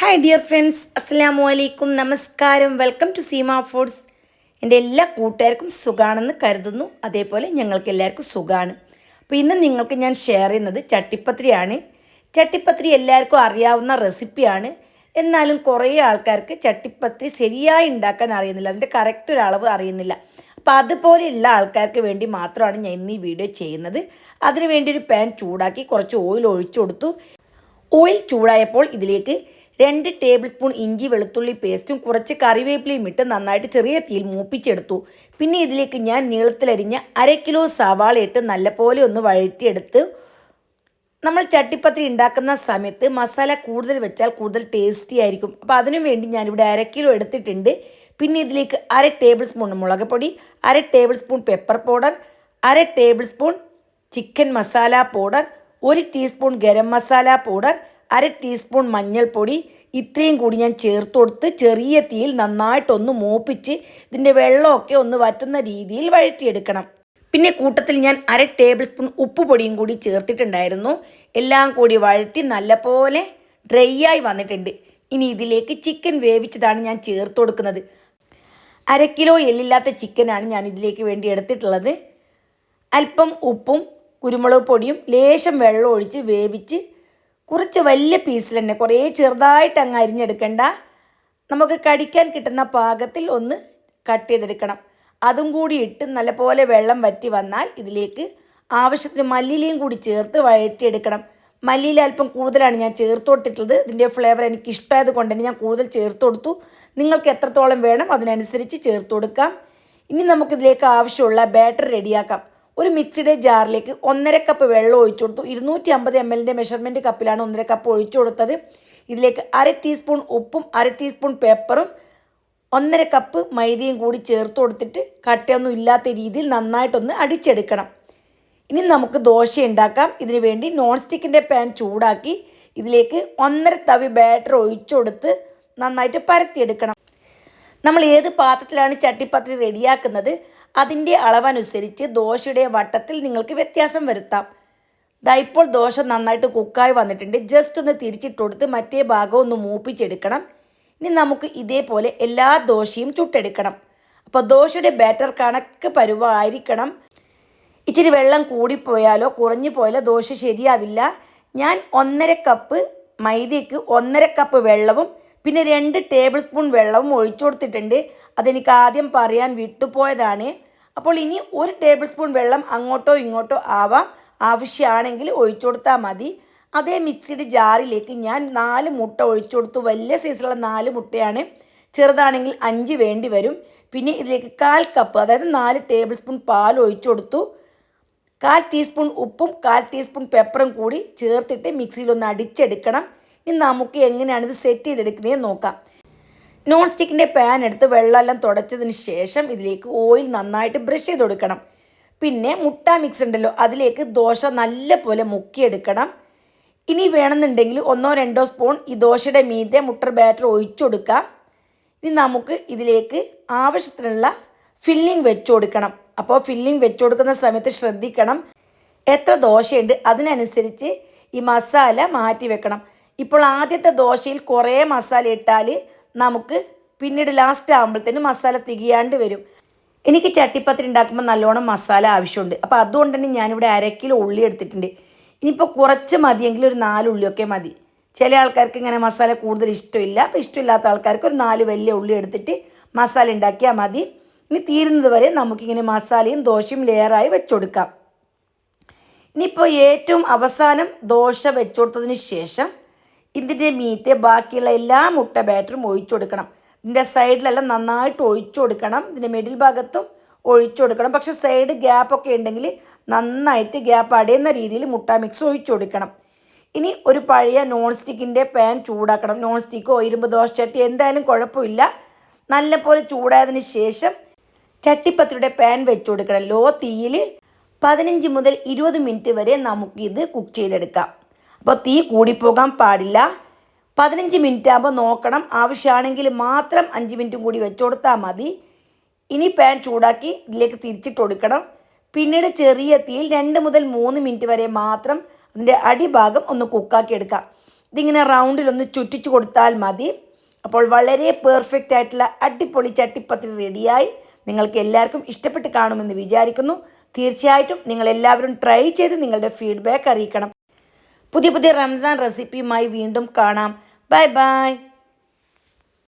Hi dear friends അസ്സാമു അലൈക്കും നമസ്കാരം welcome to Seema foods എന്റെ എല്ലാ കൂട്ടുകാർക്കും സുഖാണെന്ന് കരുതുന്നു. അതേപോലെ ഞങ്ങൾക്ക് എല്ലാവർക്കും സുഖമാണ് അപ്പോൾ ഇന്ന് നിങ്ങൾക്ക് ഞാൻ ഷെയർ ചെയ്യുന്നത് ചട്ടിപ്പത്രിയാണ് ചട്ടിപ്പത്രി എല്ലാവർക്കും അറിയാവുന്ന റെസിപ്പിയാണ് എന്നാലും കുറേ ആൾക്കാർക്ക് ചട്ടിപ്പത്രി ശരിയായി ഉണ്ടാക്കാൻ അറിയുന്നില്ല. അതിന്റെ കറക്റ്റ് ഒരു അളവ് അറിയുന്നില്ല. അപ്പോൾ അതുപോലെയുള്ള ആൾക്കാർക്ക് വേണ്ടി മാത്രമാണ് ഞാൻ ഇന്ന് ഈ വീഡിയോ ചെയ്യുന്നത്. അതിനുവേണ്ടി ഒരു പാൻ ചൂടാക്കി കുറച്ച് ഓയിൽ ഒഴിച്ചു കൊടുത്തു. ഓയിൽ ചൂടായപ്പോൾ ഇതിലേക്ക് രണ്ട് ടേബിൾ സ്പൂൺ ഇഞ്ചി വെളുത്തുള്ളി പേസ്റ്റും കുറച്ച് കറിവേപ്പിലയും ഇട്ട് നന്നായിട്ട് ചെറിയ തീയിൽ മൂപ്പിച്ചെടുത്തു. പിന്നെ ഇതിലേക്ക് ഞാൻ നീളത്തിലരിഞ്ഞ അര കിലോ സവാള ഇട്ട് നല്ലപോലെ ഒന്ന് വഴറ്റിയെടുത്ത് നമ്മൾ ചട്ടിപ്പത്തിരി ഉണ്ടാക്കുന്ന സമയത്ത് മസാല കൂടുതൽ വെച്ചാൽ കൂടുതൽ ടേസ്റ്റി ആയിരിക്കും. അപ്പോൾ അതിനു വേണ്ടി ഞാനിവിടെ അര കിലോ എടുത്തിട്ടുണ്ട്. പിന്നെ ഇതിലേക്ക് അര ടേബിൾ സ്പൂൺ മുളക് പൊടി അര ടേബിൾ സ്പൂൺ പെപ്പർ പൗഡർ അര tablespoon chicken masala powder ഒരു ടീസ്പൂൺ ഗരം മസാല പൗഡർ അര ടീസ്പൂൺ മഞ്ഞൾപ്പൊടി ഇത്രയും കൂടി ഞാൻ ചേർത്ത് കൊടുത്ത് ചെറിയ തീയിൽ നന്നായിട്ടൊന്ന് മൂപ്പിച്ച് ഇതിന്റെ വെള്ളമൊക്കെ ഒന്ന് വറ്റുന്ന രീതിയിൽ വഴറ്റിയെടുക്കണം. പിന്നെ കൂട്ടത്തിൽ ഞാൻ അര ടേബിൾ സ്പൂൺ ഉപ്പ് പൊടിയും കൂടി ചേർത്തിട്ടുണ്ടായിരുന്നു. എല്ലാം കൂടി വഴറ്റി നല്ലപോലെ ഡ്രൈ ആയി വന്നിട്ടുണ്ട്. ഇനി ഇതിലേക്ക് ചിക്കൻ വേവിച്ചതാണ് ഞാൻ ചേർത്ത് കൊടുക്കുന്നത്. അര കിലോ എല്ലില്ലാത്ത ചിക്കനാണ് ഞാൻ ഇതിലേക്ക് വേണ്ടി എടുത്തിട്ടുള്ളത്. അല്പം ഉപ്പും കുരുമുളക് പൊടിയും ലേശം വെള്ളം ഒഴിച്ച് വേവിച്ച് കുറച്ച് വലിയ പീസിൽ തന്നെ കുറേ ചെറുതായിട്ട് അങ്ങ് അരിഞ്ഞെടുക്കണ്ട. നമുക്ക് കടിക്കാൻ കിട്ടുന്ന പാകത്തിൽ ഒന്ന് കട്ട് ചെയ്തെടുക്കണം. അതും കൂടി ഇട്ട് നല്ലപോലെ വെള്ളം വറ്റി വന്നാൽ ഇതിലേക്ക് ആവശ്യത്തിന് മല്ലിയിലയും കൂടി ചേർത്ത് വഴറ്റിയെടുക്കണം. മല്ലിയില അല്പം കൂടുതലാണ് ഞാൻ ചേർത്ത് കൊടുത്തിട്ടുള്ളത്. ഇതിന്റെ ഫ്ലേവർ എനിക്ക് ഇഷ്ടമായത് കൊണ്ട് തന്നെ ഞാൻ കൂടുതൽ ചേർത്ത് കൊടുത്തു. നിങ്ങൾക്ക് എത്രത്തോളം വേണം അതിനനുസരിച്ച് ചേർത്ത് കൊടുക്കാം. ഇനി നമുക്കിതിലേക്ക് ആവശ്യമുള്ള ബാറ്റർ റെഡിയാക്കാം ഒരു മിക്സിയുടെ ജാറിലേക്ക് ഒന്നര കപ്പ് വെള്ളം ഒഴിച്ചു കൊടുത്തു. ഇരുന്നൂറ്റി അമ്പത് എം എല്ലിന്റെ മെഷർമെന്റ് കപ്പിലാണ് ഒന്നര കപ്പ് ഒഴിച്ചു കൊടുത്തത്. ഇതിലേക്ക് അര ടീസ്പൂൺ ഉപ്പും അര ടീസ്പൂൺ പേപ്പറും ഒന്നര കപ്പ് മൈദയും കൂടി ചേർത്ത് കൊടുത്തിട്ട് കട്ടയൊന്നും ഇല്ലാത്ത രീതിയിൽ നന്നായിട്ടൊന്ന് അടിച്ചെടുക്കണം. ഇനി നമുക്ക് ദോശ ഉണ്ടാക്കാം. ഇതിന് വേണ്ടി നോൺ സ്റ്റിക്കിന്റെ പാൻ ചൂടാക്കി ഇതിലേക്ക് ഒന്നര തവി ബാറ്റർ ഒഴിച്ചു കൊടുത്ത് നന്നായിട്ട് പരത്തിയെടുക്കണം. നമ്മൾ ഏത് പാത്രത്തിലാണ് ചട്ടിപ്പത്തിരി റെഡിയാക്കുന്നത് അതിന്റെ അളവനുസരിച്ച് ദോശയുടെ വട്ടത്തിൽ നിങ്ങൾക്ക് വ്യത്യാസം വരുത്താം. ദാ ഇപ്പോൾ ദോശ നന്നായിട്ട് കുക്കായി വന്നിട്ടുണ്ട്. ജസ്റ്റ് ഒന്ന് തിരിച്ചിട്ട് കൊടുത്ത് മറ്റേ ഭാഗം ഒന്ന് മൂപ്പിച്ചെടുക്കണം. ഇനി നമുക്ക് ഇതേപോലെ എല്ലാ ദോശയും ചുട്ടെടുക്കണം. അപ്പോൾ ദോശയുടെ ബാറ്റർ കണക്ക് പരുവായിരിക്കണം. ഇച്ചിരി വെള്ളം കൂടിപ്പോയാലോ കുറഞ്ഞു പോയാലോ ദോശ ശരിയാവില്ല. ഞാൻ ഒന്നര കപ്പ് മൈദയ്ക്ക് ഒന്നര കപ്പ് വെള്ളവും പിന്നെ രണ്ട് ടേബിൾ സ്പൂൺ വെള്ളവും ഒഴിച്ചു കൊടുത്തിട്ടുണ്ട്. അതെനിക്ക് ആദ്യം പറയാൻ വിട്ടുപോയതാണ്. അപ്പോൾ ഇനി ഒരു ടേബിൾ സ്പൂൺ വെള്ളം അങ്ങോട്ടോ ഇങ്ങോട്ടോ ആവാം. ആവശ്യമാണെങ്കിൽ ഒഴിച്ചു കൊടുത്താൽ മതി. അതേ മിക്സിയുടെ ജാറിലേക്ക് ഞാൻ നാല് മുട്ട ഒഴിച്ചു കൊടുത്തു. വലിയ സൈസിലുള്ള നാല് മുട്ടയാണ്. ചെറുതാണെങ്കിൽ അഞ്ച് വേണ്ടി വരും. പിന്നെ ഇതിലേക്ക് കാൽ കപ്പ് അതായത് നാല് ടേബിൾ സ്പൂൺ പാൽ ഒഴിച്ചു കൊടുത്തു. കാൽ ടീസ്പൂൺ ഉപ്പും കാൽ ടീസ്പൂൺ പെപ്പറും കൂടി ചേർത്തിട്ട് മിക്സിയിലൊന്ന് അടിച്ചെടുക്കണം. ഇനി നമുക്ക് എങ്ങനെയാണ് ഇത് സെറ്റ് ചെയ്തെടുക്കുന്നതെന്ന് നോക്കാം. നോൺ സ്റ്റിക്കിന്റെ പാൻ എടുത്ത് വെള്ളമെല്ലാം തുടച്ചതിന് ശേഷം ഇതിലേക്ക് ഓയിൽ നന്നായിട്ട് ബ്രഷ് ചെയ്ത് കൊടുക്കണം. പിന്നെ മുട്ട മിക്സ് ഉണ്ടല്ലോ അതിലേക്ക് ദോശ നല്ല പോലെ മുക്കിയെടുക്കണം. ഇനി വേണമെന്നുണ്ടെങ്കിൽ ഒന്നോ രണ്ടോ സ്പൂൺ ഈ ദോശയുടെ മീതെ മുട്ടർ ബാറ്റർ ഒഴിച്ചു കൊടുക്കാം. ഇനി നമുക്ക് ഇതിലേക്ക് ആവശ്യത്തിനുള്ള ഫില്ലിംഗ് വെച്ചു കൊടുക്കണം. അപ്പോൾ ഫില്ലിംഗ് വെച്ചു കൊടുക്കുന്ന സമയത്ത് ശ്രദ്ധിക്കണം എത്ര ദോശയുണ്ട് അതിനനുസരിച്ച് ഈ മസാല മാറ്റി വെക്കണം. ഇപ്പോൾ ആദ്യത്തെ ദോശയിൽ കുറേ മസാല ഇട്ടാൽ നമുക്ക് പിന്നീട് ലാസ്റ്റ് ആകുമ്പോഴത്തേനും മസാല തികയാണ്ട് വരും. എനിക്ക് ചട്ടിപ്പത്തിരി ഉണ്ടാക്കുമ്പോൾ നല്ലോണം മസാല ആവശ്യമുണ്ട്. അപ്പോൾ അതുകൊണ്ട് തന്നെ ഞാനിവിടെ അര കിലോ ഉള്ളി എടുത്തിട്ടുണ്ട്. ഇനിയിപ്പോൾ കുറച്ച് മതിയെങ്കിൽ ഒരു നാല് ഉള്ളിയൊക്കെ മതി. ചില ആൾക്കാർക്ക് ഇങ്ങനെ മസാല കൂടുതൽ ഇഷ്ടമില്ല. അപ്പോൾ ഇഷ്ടമില്ലാത്ത ആൾക്കാർക്ക് ഒരു നാല് വലിയ ഉള്ളി എടുത്തിട്ട് മസാല ഉണ്ടാക്കിയാൽ മതി. ഇനി തീരുന്നത് വരെ നമുക്കിങ്ങനെ മസാലയും ദോശയും ലെയറായി വെച്ചുകൊടുക്കാം ഇനിയിപ്പോൾ ഏറ്റവും അവസാനം ദോശ വെച്ചുകൊടുത്തതിന് ശേഷം ഇതിന്റെ മീത്തെ ബാക്കിയുള്ള എല്ലാ മുട്ട ബാറ്ററും ഒഴിച്ചു കൊടുക്കണം ഇതിന്റെ സൈഡിലെല്ലാം നന്നായിട്ട് ഒഴിച്ചു കൊടുക്കണം ഇതിന്റെ മിഡിൽ ഭാഗത്തും ഒഴിച്ചു കൊടുക്കണം പക്ഷേ സൈഡ് ഗ്യാപ്പൊക്കെ ഉണ്ടെങ്കിൽ നന്നായിട്ട് ഗ്യാപ്പ് അടയുന്ന രീതിയിൽ മുട്ട മിക്സ് ഒഴിച്ചു കൊടുക്കണം ഇനി ഒരു പഴയ നോൺ സ്റ്റിക്കിന്റെ പാൻ ചൂടാക്കണം. നോൺ സ്റ്റിക്കോ ഇരുമ്പ് ദോശ ചട്ടി എന്തായാലും കുഴപ്പമില്ല. നല്ലപോലെ ചൂടായതിന് ശേഷം ചട്ടിപ്പത്തിരിയുടെ പാൻ വെച്ച് കൊടുക്കണം ലോ തീയിൽ പതിനഞ്ച് മുതൽ ഇരുപത് മിനിറ്റ് വരെ നമുക്കിത് കുക്ക് ചെയ്തെടുക്കാം. അപ്പോൾ തീ കൂടിപ്പോകാൻ പാടില്ല. പതിനഞ്ച് മിനിറ്റ് ആകുമ്പോൾ നോക്കണം. ആവശ്യമാണെങ്കിൽ മാത്രം അഞ്ച് മിനിറ്റും കൂടി വെച്ച് കൊടുത്താൽ മതി. ഇനി പാൻ ചൂടാക്കി ഇതിലേക്ക് തിരിച്ചിട്ട് കൊടുക്കണം. പിന്നീട് ചെറിയ തീയിൽ രണ്ട് മുതൽ മൂന്ന് മിനിറ്റ് വരെ മാത്രം അതിന്റെ അടിഭാഗം ഒന്ന് കുക്കാക്കി എടുക്കാം. ഇതിങ്ങനെ റൗണ്ടിലൊന്ന് ചുറ്റിച്ച് കൊടുത്താൽ മതി. അപ്പോൾ വളരെ പെർഫെക്റ്റ് ആയിട്ടുള്ള അടിപൊളി ചട്ടിപ്പത്തിരി റെഡിയായി നിങ്ങൾക്ക് എല്ലാവർക്കും ഇഷ്ടപ്പെട്ട് കാണുമെന്ന് വിചാരിക്കുന്നു. തീർച്ചയായിട്ടും നിങ്ങളെല്ലാവരും ട്രൈ ചെയ്ത് നിങ്ങളുടെ ഫീഡ്ബാക്ക് അറിയിക്കണം. പുതിയ പുതിയ റംസാൻ റെസിപ്പിയുമായി വീണ്ടും കാണാം. Bye bye.